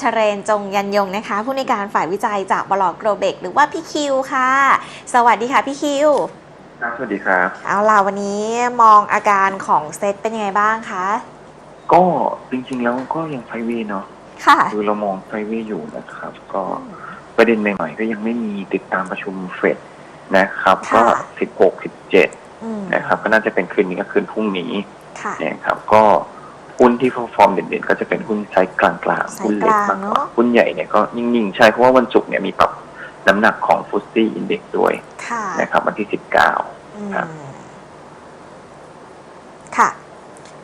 ชเรนจงยันยงนะคะ ผู้ในวยการฝ่ายวิจัยจากบลอโกรเบกหรือว่าพี่คิวค่ะ สวัสดีค่ะพี่คิวครับสวัสดีครับ เอาล่ะวันนี้มองอาการของเซตเป็นยังไงบ้างคะ ก็จริงๆแล้วก็ยังไฟเวย์เนาะค่ะคือเรามองไฟเวย์อยู่นะครับ ก็ประเด็นใหม่ๆก็ยังไม่มีติดตามประชุมเฟดนะครับ ก็ค่ะสิบหกสิบเจ็ดอืมนะครับ ก็น่าจะเป็นคืนนี้กับคืนพรุ่งนี้ค่ะนะครับก็ หุ้นที่ฟอร์มเด่นๆ ก็จะเป็นหุ้นไซส์กลางๆไซส์หุ้นเล็กมากกลางกเนว่าอะหุ้นใหญ่เนี่ยก็นิ่งๆ ใช่ เพราะว่าวันศุกร์เนี่ยมีปรับน้ำหนักของฟุตซี่อินเด็กด้วยค่ะนะครับ วันที่สิบเก้าอืมครับค่ะ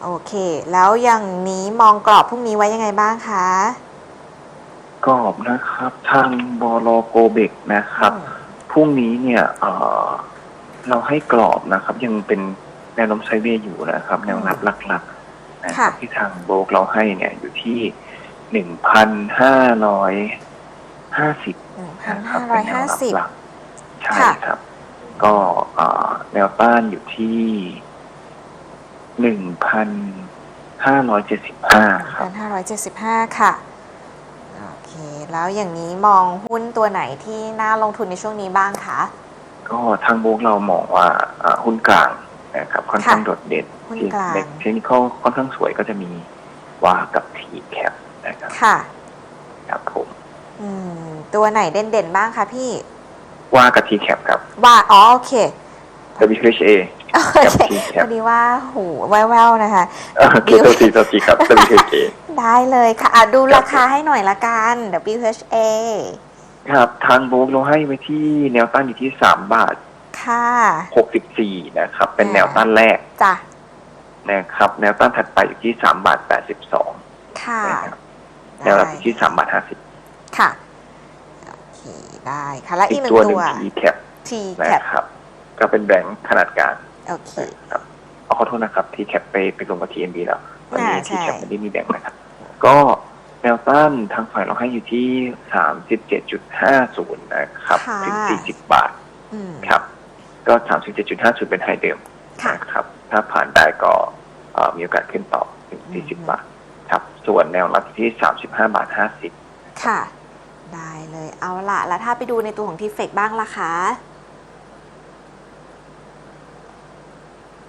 โอเค แล้วอย่างนี้มองกรอบพรุ่งนี้ไว้ยังไงบ้างคะกรอบนะครับ ทางบลโกเบกนะครับอืมพรุ่งนี้เนี่ยเอ่อเราให้กรอบนะครับ ยังเป็นแนวโน้มไซด์เวย์อยู่นะครับ แนวรับหลักๆ นะครับค่ะที่ทางโบรกเราให้เนี่ยอยู่ที่หนึ่งพันห้าร้อยห้าสิบหนึ่งพันนะครับห้าร้เป็อนยแนห้าวรับสิบหลักใช่ค่ะครับ ก็เอ่อแนวต้านอยู่ที่หนึ่งพันห้าร้อยเจ็ดสิบห้าครัพับนห้าร้อยเจ็ดสิบห้าค่ะโอเคแล้วอย่างนี้มองหุ้นตัวไหนที่น่าลงทุนในช่วงนี้บ้างคะก็ทางโบรกเรามองว่าอ่าหุ้นกลาง นะครับค่อนข้างค่ะโดดเด่นหุ้นกลางในเทคนิคค่อนข้างสวยก็จะมีวากับทีแคปนะครับค่ะครับผมอืมตัวไหนเด่นๆบ้างคะพี่วากับทีแคปครับ ว่าอ๋อโอเค WHA โอกับเคทีแคพปอดีว่าหูแววๆนะคะคือตัวทีตัวทีครับ WHA ได้เลยค่ะอะดูราคาให้หน่อยละกัน WHA ครับ ทางโบรกเราให้ไว้ที่แนวต้านอยู่ที่สามบาท ค่ะหกสิบสี่นะครับ เป็นอ่าแนวต้านแรกจ้ะนะครับ แนวต้านถัดไปอยู่ที่สามบาทแปดสิบสองค่ะ นะครับแนวรับอยู่ที่สามบาทห้าสิบค่ะ โอเค ได้ค่ะ และอีอีกกหนึ่งตัวหนึ่ตังวทีแคป T นะ cap ครับ ก็เป็นแบงค์ขนาดกลางโอเคครับเอาขอโทษนะครับทีแคปไปไปลงกับ TMB แล้ววันนี้ อ่าใช่ทีแคปไม่ได้มีแบ่งนะครับ ก็แนวต้านทางฝ่ายเราให้อยู่ที่สามสิบเจ็ดจุดห้าศูนย์นะครับ ค่ะ ถึงสี่สิบบาท อืมครับ ก็สามสิบเจ็ดจุดห้าศูนย์เป็นไฮเดิมค่ะนะครับ ถ้าผ่านได้ก็เอ่อมีโอกาสขึ้นต่อถึงสี่สิบบาทครับ ส่วนแนวรับอยู่ที่สามสิบห้าบาทห้าสิบค่ะ ได้เลยเอาละแล้วถ้าไปดูในตัวของทีเฟกบ้างล่ะคะ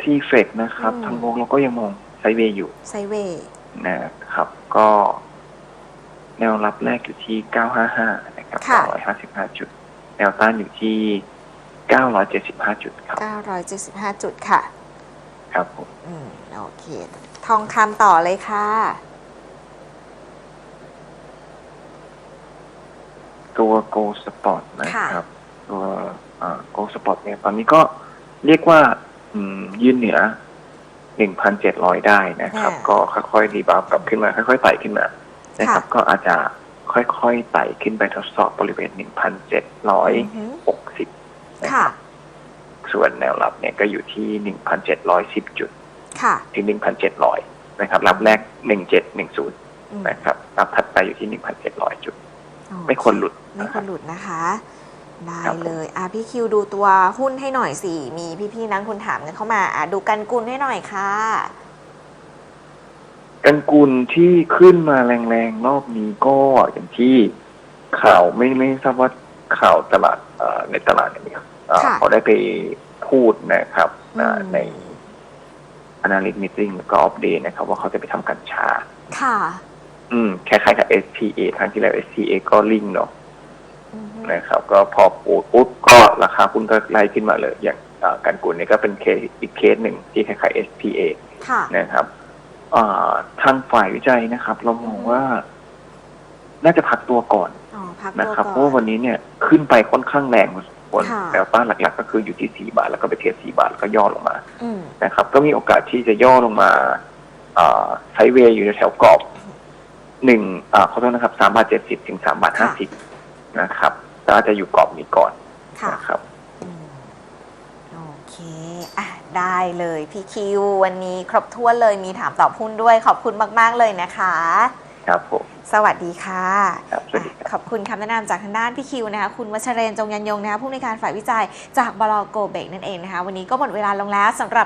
ที่เฟกนะครับอืมทางโลกเราก็ยังมองไซด์เวย์อยู่ไซเวย์นะครับ ก็แนวรับแรกอยู่ที่ 955 นะครับ 955 จุด แนวต้านอยู่ที่ 975 จุดครับ 975 จุดค่ะ ครับผมอืมโอเค ทองคำต่อเลยค่ะ ตัว Go Sport นะครับ ตัวอ่า Go Sport เนี่ยตอนนี้ก็เรียกว่าอืมยืนเหนือ 1,700 ได้นะครับอ่าก็ค่อยๆรีบาวด์กลับขึ้นมา ค่อยๆไต่ขึ้นมานะครับ ก็อาจจะค่อยๆไต่ขึ้นไปทดสอบบริเวณอือฮึ1,760นะ คค่ะรับส่วนแนวรับเนี่ยก็อยู่ที่1,710จุด ค่ะถึง1,700นะครับ รับแรก1710อืมนะครับรับถัดไปอยู่ที่1,700จุดโอเไม่ควรหลุด ไม่นะคควรัรบหลุดนะคะ ได้ครับผมเลยอะพี่คิวดูตัวหุ้นให้หน่อยสิ มีพี่ๆนักคุณถามกันเข้ามาอะดูกันกุลให้หน่อยค่ะกันกุลที่ขึ้นมาแรงๆรอบนี้ก็อย่างที่ข่าวไม่ไม่ทราบว่าข่าวตลาดเอ่อ ในตลาดเนี่ยเอ่อค่ะเขาได้ไปพูดนะครับอ่าอืมใน analyst meeting แล้วก็ update นะครับ ว่าเขาจะไปทำกัญชา ค่ะ อืมคล้ายๆกับ SPA ครั้งที่แล้ว SPA ก็ลิงก์เนาะอือฮึนะครับ ก็พอปูดปุ๊บก็ราคาหุ้นก็ไล่ขึ้นมาเลย อย่างอ่ากันกุลเนี่ยก็เป็นเคสอีกเคสหนึ่งที่คล้ายๆ SPA ค่ะนะครับอ่าทางฝ่ายวิจัยนะครับ เรามองว่า น่าจะพักตัวก่อนอ๋อพักนะตัวครับ เพก่ราะอว่านวันนี้เนี่ยขึ้นไปค่อนข้างแรงพอสมควรค่ะ แนวต้านหลักๆ ก็คืออยู่ที่สี่บาทแล้วก็ไปเทียบสี่บาทแล้วก็ย่อลงมาอืมนะครับ ก็มีโอกาสที่จะย่อลงมาอ่าไซด์เวย์อยู่ในแถวกรอบหนึ่งอ่าขอโทษนะครับสามบาทเจ็ดสิบถึงสามบาทห้าสิบนะครับก็อาจจะอยู่กรอบนี้ก่อนค่ะ นะครับ อืมโอเคอะได้เลยพี่คิว วันนี้ครบถ้วนเลยมีถามตอบหุ้นด้วยขอบคุณมาก ๆ เลยนะคะ ครับผม สวัสดีค่ะครับสวัสดีครับ ขอบคุณคำแนะนำจากทางด้านพี่คิวนะคะ คุณวัชเรนจงยันยงนะคะผู้ในวยการฝ่ายวิจัยจากบลโกเบกนั่นเองนะคะ วันนี้ก็หมดเวลาลงแล้วสำหรับ